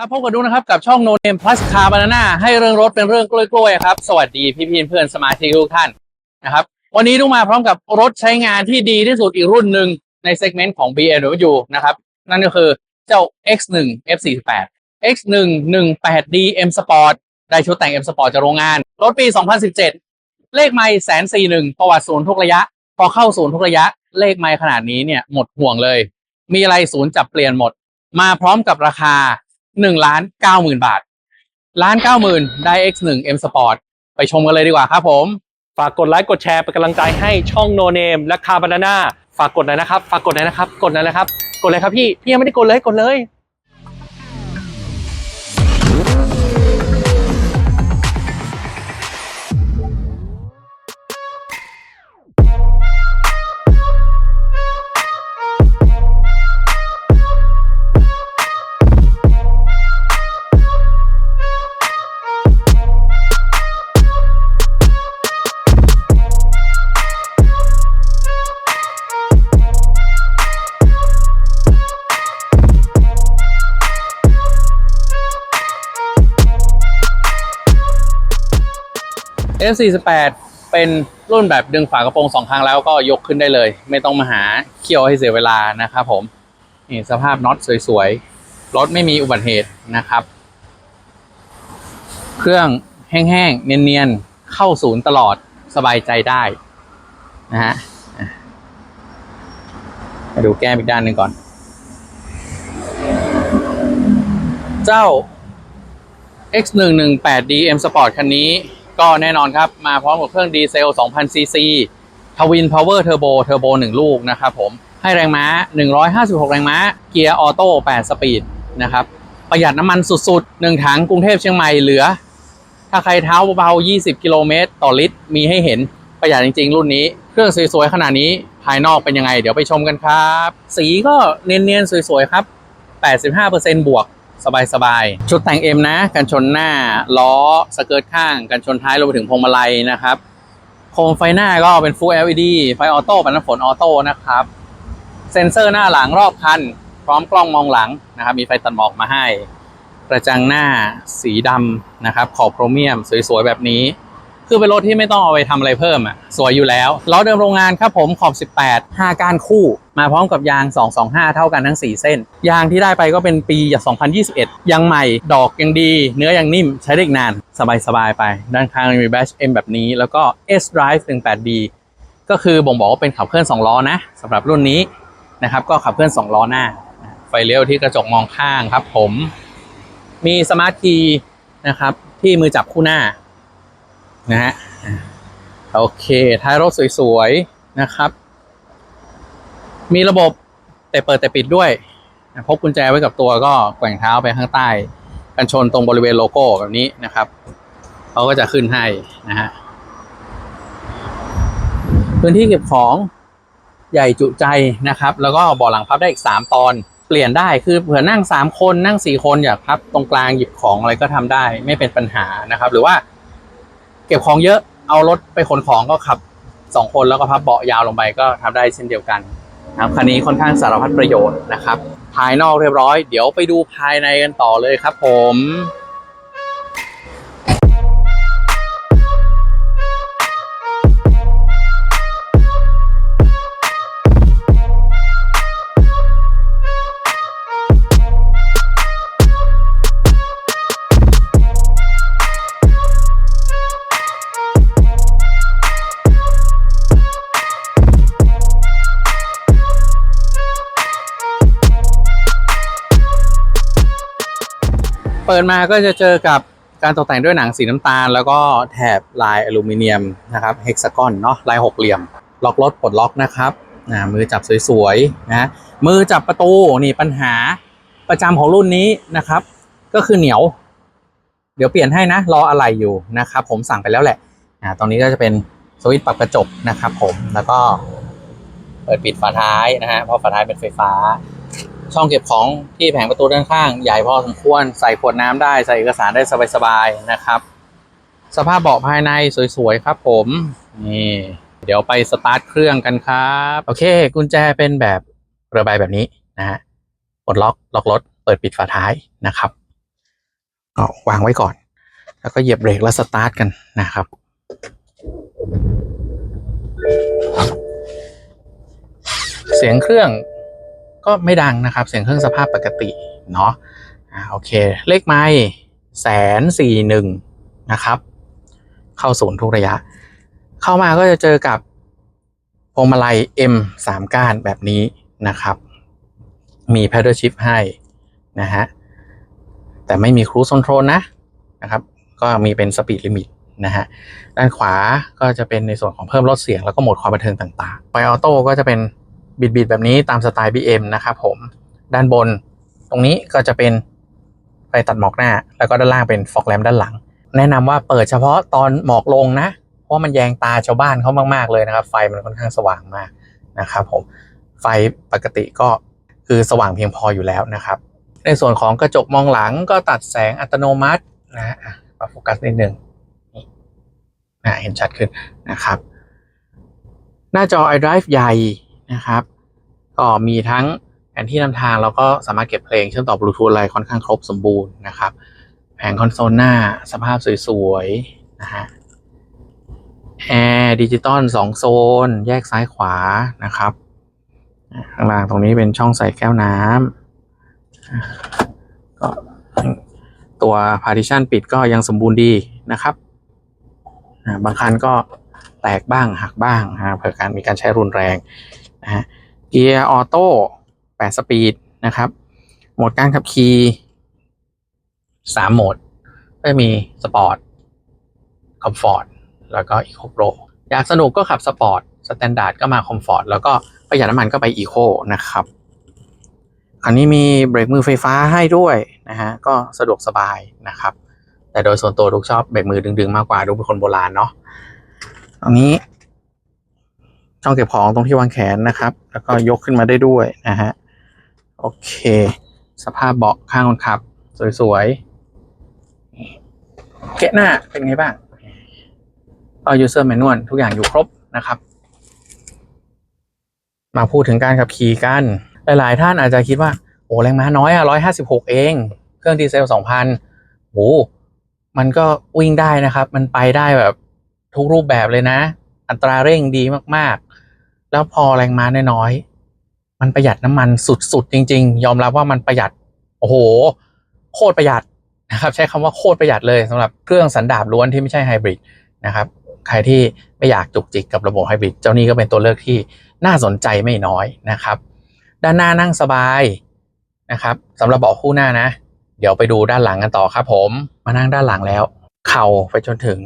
ครับพบกันดูนะครับกับช่อง No Name Plus Car Banana ให้เรื่องรถเป็นเรื่องกล้วยๆครับ สวัสดีพี่พีเพื่อนสมาชิกทุกท่านนะครับ วันนี้ดูมาพร้อมกับรถใช้งานที่ดีที่สุดอีกรุ่นหนึ่งในเซกเมนต์ของ BMW นะครับ นั่นก็คือเจ้า X1 F48 X1 18D M Sport ได้ชุดแต่ง M Sport จากโรงงาน รถปี 2017 เลขไม่แสนสี่หนึ่งประวัติศูนย์ทุกระยะ พอเข้าศูนย์ทุกระยะ เลขไม่ขนาดนี้เนี่ยหมดห่วงเลย มีอะไรศูนย์จับเปลี่ยนหมด มาพร้อมกับราคา หนึ่งล้านเก้าหมื่นบาทล้านเก้าหมื่นได้ X1 M Sport ไปชมกันเลยดีกว่าครับผม ฝากกดไลค์กดแชร์เป็นกำลังใจให้ช่องโนเนมและคาบานาน่าฝากกดหน่อยนะครับ ฝากกดหน่อยนะครับ กดหน่อยนะครับ กดเลยครับพี่ พี่ยังไม่ได้กดเลยกดเลย F48 เป็นรุ่นแบบดึงฝากระโปรงสองครั้งแล้วก็ยกขึ้นได้เลย ไม่ต้องมาหาเคี่ยวให้เสียเวลานะครับผมนี่สภาพน็อตสวยๆ รถไม่มีอุบัติเหตุนะครับ เครื่องแห้งๆ เนียนๆ เข้าศูนย์ตลอดสบายใจได้นะฮะมาดูแก้มอีกด้านหนึ่งก่อน เจ้า X118D M Sport คันนี้ ก็แน่นอนครับ มาพร้อมกับเครื่องดีเซล 2,000ซีซีทวินพาวเวอร์เทอร์โบเทอร์โบ1ลูกนะครับผม ให้แรงม้า 156 แรงม้า เกียร์ออโต้ 8 สปีดนะครับ ประหยัดน้ำมันสุดๆ 1ถังกรุงเทพเชียงใหม่เหลือ ถ้าใครเท้าเบาๆ 20 กิโลเมตร ต่อลิตร มีให้เห็นประหยัดจริง ๆ รุ่นนี้ เครื่องสวยๆ ขนาดนี้ภายนอกเป็นยังไง เดี๋ยวไปชมกันครับ สีก็เนียนๆ สวยๆ ครับ 85%บวก สบายๆ ชุดแต่งเอ็มนะ กันชนหน้า ล้อ สเกิร์ตข้าง กันชนท้ายรวมไปถึงพวงมาลัยนะครับ โคมไฟหน้าก็เป็น Full LED ไฟออโต้ปันน้ำฝนออโต้นะครับ เซ็นเซอร์หน้าหลังรอบคัน พร้อมกล้องมองหลังนะครับ มีไฟตัดหมอกมาให้ กระจังหน้าสีดำนะครับ ขอบโครเมียมสวยๆแบบนี้ คือเป็นรถที่ไม่ต้องเอาไปทำอะไรเพิ่มอะสวยอยู่แล้วล้อเดิมโรงงานครับผมขอบ 18 5ก้านคู่ มาพร้อมกับยาง 225 เท่ากันทั้ง 4 เส้น ยางที่ได้ไปก็เป็นปี2021 ยังใหม่ดอกยังดี เนื้อยังนิ่มใช้ได้อีกนาน สบายๆไป ด้านข้างมี Bash M แบบนี้ แล้วก็ S Drive 18D ก็คือบ่งบอกว่าเป็นขับเคลื่อน2ล้อนะสำหรับรุ่นนี้นะครับก็ขับเคลื่อน2ล้อหน้า ไฟเลี้ยวที่กระจกมองข้างครับผมมีสมาร์ทคีย์นะครับที่มือจับคู่หน้า นะฮะโอเคท้ายรถสวยๆนะครับ มีระบบแต่เปิดแต่ปิดด้วยพกกุญแจไว้กับตัวก็แกว่งเท้าไปข้างใต้กันชนตรงบริเวณโลโก้แบบนี้นะครับเขาก็จะขึ้นให้นะฮะพื้นที่เก็บของใหญ่จุใจนะครับ แล้วก็บาะหลังพับได้อีก 3 ตอน เปลี่ยนได้คือเผื่อนั่ง 3 คนนั่ง 4 คนอยากพับตรงกลางหยิบของอะไรก็ทำได้ ไม่เป็นปัญหานะครับ หรือว่า เก็บของเยอะเอารถไปขนของก็ขับสองคนแล้วก็พับเบาะยาวลงไปก็ทำได้เช่นเดียวกันนะครับคันนี้ค่อนข้างสารพัดประโยชน์นะครับ ภายนอกเรียบร้อย เดี๋ยวไปดูภายในกันต่อเลยครับผม ดมาก็จะเจอกับการตกแต่งด้วยหนังสีน้ำตาล แล้วก็แถบลายอลูมิเนียมนะครับเฮกซากอนเนาะลายหกเหลี่ยม ล็อกรถปลดล็อกนะครับนะมือจับสวยๆนะมือจับประตูนี่ปัญหาประจำของรุ่นนี้นะครับ ก็คือเหนียว เดี๋ยวเปลี่ยนให้นะ รออะไรอยู่นะครับ ผมสั่งไปแล้วแหละอ่าตรงนี้ก็จะเป็นสวิตช์ปรับกระจกนะครับ ผมแล้วก็เปิดปิดฝาท้ายนะฮะเพราะฝาท้ายเป็นไฟฟ้า ช่องเก็บของที่แผงประตูด้านข้าง ใหญ่พอสมควรใส่ขวดน้ำได้ใส่เอกสารได้สบายๆนะครับ สภาพเบาะภายในสวยๆครับผมนี่เดี๋ยวไปสตาร์ทเครื่องกันครับ โอเค กุญแจเป็นแบบเรือใบแบบนี้นะฮะปลดล็อกล็อกรถเปิดปิดฝาท้ายนะครับก็วางไว้ก่อน แล้วก็เหยียบเบรกแล้วสตาร์ทกันนะครับเสียงเครื่อง ก็ไม่ดังนะครับ เสียงเครื่องสภาพปกติเนาะอ่าโอเค เลขไม้แสนสี่หนึ่งนะครับ เข้าศูนย์ทุกระยะ เข้ามาก็จะเจอกับพวงมาลัย M สามก้านแบบนี้นะครับ มี paddle shift ให้นะฮะ แต่ไม่มี cruise control นะนะครับ ก็มีเป็น speed limit นะฮะ ด้านขวาก็จะเป็นในส่วนของเพิ่มลดเสียงแล้วก็โหมดความบันเทิงต่างๆไฟออโต้ก็จะเป็น บิดๆแบบนี้ตามสไตล์ BM นะครับผมด้านบน ตรงนี้ก็จะเป็นไฟตัดหมอกหน้า แล้วก็ด้านล่างเป็นฟอกแลมด้านหลัง แนะนำว่าเปิดเฉพาะตอนหมอกลงนะ เพราะมันแยงตาชาวบ้านเขามากๆเลยนะครับ ไฟมันค่อนข้างสว่างมากนะครับผมไฟปกติก็คือสว่างเพียงพออยู่แล้วนะครับ ในส่วนของกระจกมองหลังก็ตัดแสงอัตโนมัตินะอะปรับโฟกัสนิดนึงนี่นะเห็นชัดขึ้นนะครับ หน้าจอ iDrive ใหญ่ นะครับ ก็มีทั้งแผนที่นำทางแล้วก็สามารถเก็บเพลงเชื่อมต่อบลูทูธอะไรค่อนข้างครบสมบูรณ์นะครับ แผงคอนโซลหน้าสภาพสวยๆนะฮะแอร์ดิจิตอลสองโซน แยกซ้ายขวานะครับ ข้างล่างตรงนี้เป็นช่องใส่แก้วน้ำก็ตัว partition ปิดก็ยังสมบูรณ์ดีนะครับ บางคันก็แตกบ้างหักบ้างนะเผื่อการมีการใช้รุนแรง นะฮะเกียร์ออโต้8สปีดนะครับโหมดการขับขี่สามโหมด ก็มีสปอร์ตคอมฟอร์ตแล้วก็อีโคโปรอยากสนุกก็ขับสปอร์ตสแตนดาร์ดก็มาคอมฟอร์ตแล้วก็ประหยัดน้ำมันก็ไปอีโคนะครับคันนี้มีเบรกมือไฟฟ้าให้ด้วยนะฮะก็สะดวกสบายนะครับ แต่โดยส่วนตัวลูกชอบเบรกมือดึงๆ มากกว่าดูเป็นคนโบราณเนาะตรงนี้ ช่องเก็บของตรงที่วางแขนนะครับ แล้วก็ยกขึ้นมาได้ด้วยนะฮะโอเค สภาพเบาะข้างคนขับ สวยๆเกะหน้าเป็นไงบ้างก็ user manual ทุกอย่างอยู่ครบนะครับ มาพูดถึงการขับขี่กัน หลาย ๆ ท่านอาจจะคิดว่า โอ้แรงม้าน้อยอะร้อยห้าสิบหกเอง เครื่องดีเซลสองพันโอ้มันก็วิ่งได้นะครับ มันไปได้แบบทุกรูปแบบเลยนะ อัตราเร่งดีมากๆ แล้วพอแรงม้าน้อยๆมันประหยัดน้ำมันสุดๆจริง ๆ ยอมรับว่ามันประหยัดโอ้โห โคตรประหยัดนะครับ ใช้คำว่าโคตรประหยัดเลยสำหรับเครื่องสันดาปล้วนที่ไม่ใช่ไฮบริดนะครับใครที่ไม่อยากจุกจิกกับระบบไฮบริดเจ้านี้ก็เป็นตัวเลือกที่น่าสนใจไม่น้อยนะครับ ด้านหน้านั่งสบายนะครับสำหรับเบาะคู่หน้านะ เดี๋ยวไปดูด้านหลังกันต่อครับผมมานั่งด้านหลังแล้ว เข่าไปจนถึง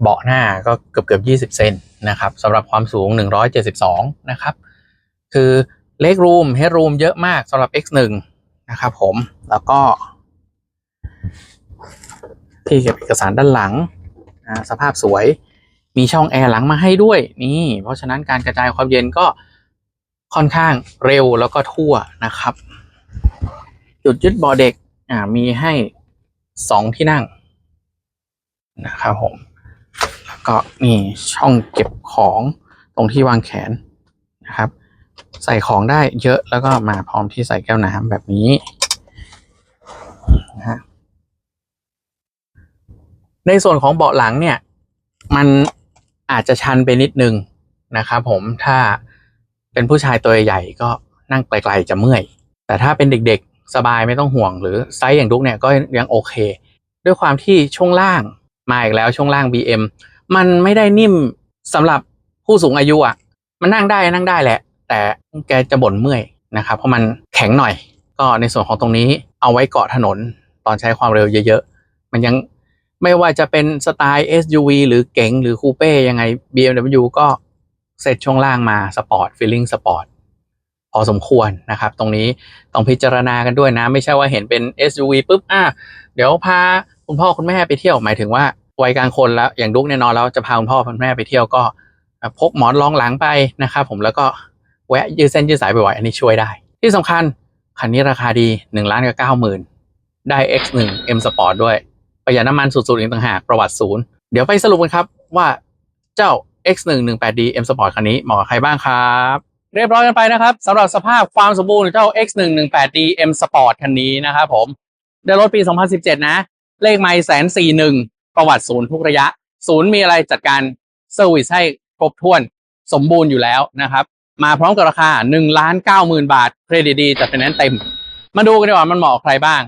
เบาะหน้าก็เกือบเกือบ 20 เซนนะครับสำหรับความสูง 172 นะครับ คือเล็กรูมเฮดรูมเยอะมากสำหรับ X1 นะครับผมแล้วก็ ที่เก็บเอกสารด้านหลัง สภาพสวยมีช่องแอร์หลังมาให้ด้วย นี่ เพราะฉะนั้นการกระจายความเย็นก็ค่อนข้างเร็วแล้วก็ทั่วนะครับ จุดยึดบอเด็กอ่ามีให้สองที่นั่งนะครับผม ก็นี่ช่องเก็บของตรงที่วางแขนนะครับ ใส่ของได้เยอะแล้วก็มาพร้อมที่ใส่แก้วน้ำแบบนี้นะฮะในส่วนของเบาะหลังเนี่ย มันอาจจะชันไปนิดนึงนะครับผมถ้าเป็นผู้ชายตัวใหญ่ก็นั่งไกลๆจะเมื่อย แต่ถ้าเป็นเด็กๆสบายไม่ต้องห่วง หรือไซส์อย่างดุกเนี่ยก็ยังโอเค ด้วยความที่ช่วงล่างมาอีกแล้วช่วงล่าง BM มันไม่ได้นิ่มสำหรับผู้สูงอายุอะ มันนั่งได้นั่งได้แหละ แต่แกจะบ่นเมื่อยนะครับ เพราะมันแข็งหน่อย ก็ในส่วนของตรงนี้เอาไว้เกาะถนนตอนใช้ความเร็วเยอะๆ มันยังไม่ว่าจะเป็นสไตล์ SUV หรือเก๋งหรือคูเป้ยังไง BMW ก็เซตช่วงล่างมาสปอร์ตฟีลลิ่งสปอร์ตพอสมควรนะครับ ตรงนี้ต้องพิจารณากันด้วยนะ ไม่ใช่ว่าเห็นเป็น SUV ปุ๊บอะเดี๋ยวพาคุณพ่อคุณแม่ไปเที่ยวหมายถึงว่า วัยกลางคนแล้วอย่างดุ๊กแน่นอนแล้วจะพาคุณพ่อคุณแม่ไปเที่ยวก็พกหมอนรองหลังไปนะครับผมแล้วก็แวะยืดเส้นยืดสายบ่อยๆอันนี้ช่วยได้ ที่สำคัญคันนี้ราคาดี1ล้านกับเก้าหมื่นได้ X1 M Sport ด้วย ประหยัดน้ำมันสุดๆอีกต่างหากประวัติศูนย์เดี๋ยวไปสรุปกันครับว่าเจ้า X118D M Sport คันนี้เหมาะกับใครบ้างครับ เรียบร้อยกันไปนะครับสำหรับสภาพความสมบูรณ์ของเจ้า X118D M Sport คันนี้นะครับผม ได้รถปี 2017 นะ เลขไม่แสนสี่หนึ่ง ประวัติศูนย์ทุกระยะ ศูนย์มีอะไรจัดการเซอร์วิสให้ครบถ้วนสมบูรณ์อยู่แล้วนะครับ มาพร้อมกับราคา1ล้าน9หมื่นบาท เครดิตดีจัดเป็นนั้นเต็ม มาดูกันดีกว่ามันเหมาะใครบ้าง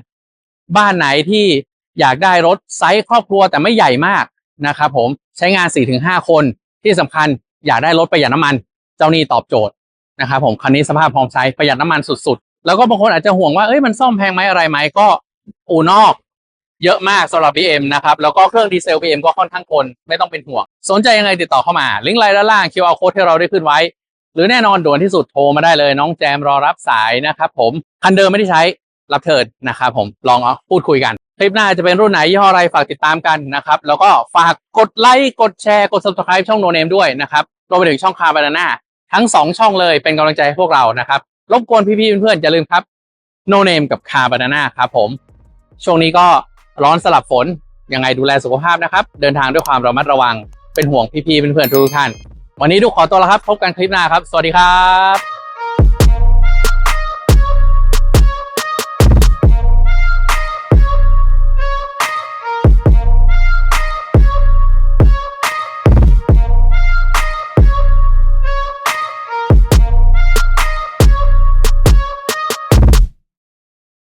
บ้านไหนที่อยากได้รถไซส์ครอบครัวแต่ไม่ใหญ่มากนะครับผมใช้งาน 4-5 คนที่สำคัญอยากได้รถประหยัดน้ำมัน เจ้านี่ตอบโจทย์นะครับผมคันนี้สภาพพร้อมใช้ประหยัดน้ำมันสุดๆ แล้วก็บางคนอาจจะห่วงว่าเอ้ยมันซ่อมแพงไหมอะไรไหมก็อู่นอก เยอะมากสำหรับ BM นะครับ แล้วก็เครื่องดีเซล BM ก็ค่อนข้างทนไม่ต้องเป็นห่วง สนใจยังไงติดต่อเข้ามา ลิงก์ไลน์ด้านล่าง QR code ที่เราได้ขึ้นไว้ หรือแน่นอนด่วนที่สุดโทรมาได้เลย น้องแจมรอรับสายนะครับผมคันเดิมไม่ได้ใช้รับเทิร์นนะครับผมลองเอาพูดคุยกัน คลิปหน้าจะเป็นรุ่นไหนยี่ห้ออะไรฝากติดตามกันนะครับ แล้วก็ฝากกดไลค์กดแชร์กด subscribe ช่องโนเนมด้วยนะครับรวมไปถึงช่องคาบานาน่าทั้งสองช่องเลยเป็นกำลังใจให้พวกเรานะครับรบกวนพี่ๆเพื่อนๆอย่าลืมครับโนเนมกับคาบานาน่าครับผมช่วงนี้ก็ ร้อนสลับฝน ยังไงดูแลสุขภาพนะครับ เดินทางด้วยความระมัดระวัง เป็นห่วงพี่ๆเพื่อนๆทุกท่าน วันนี้ดูขอตัวแล้วครับ พบกันคลิปหน้าครับ สวัสดีครับ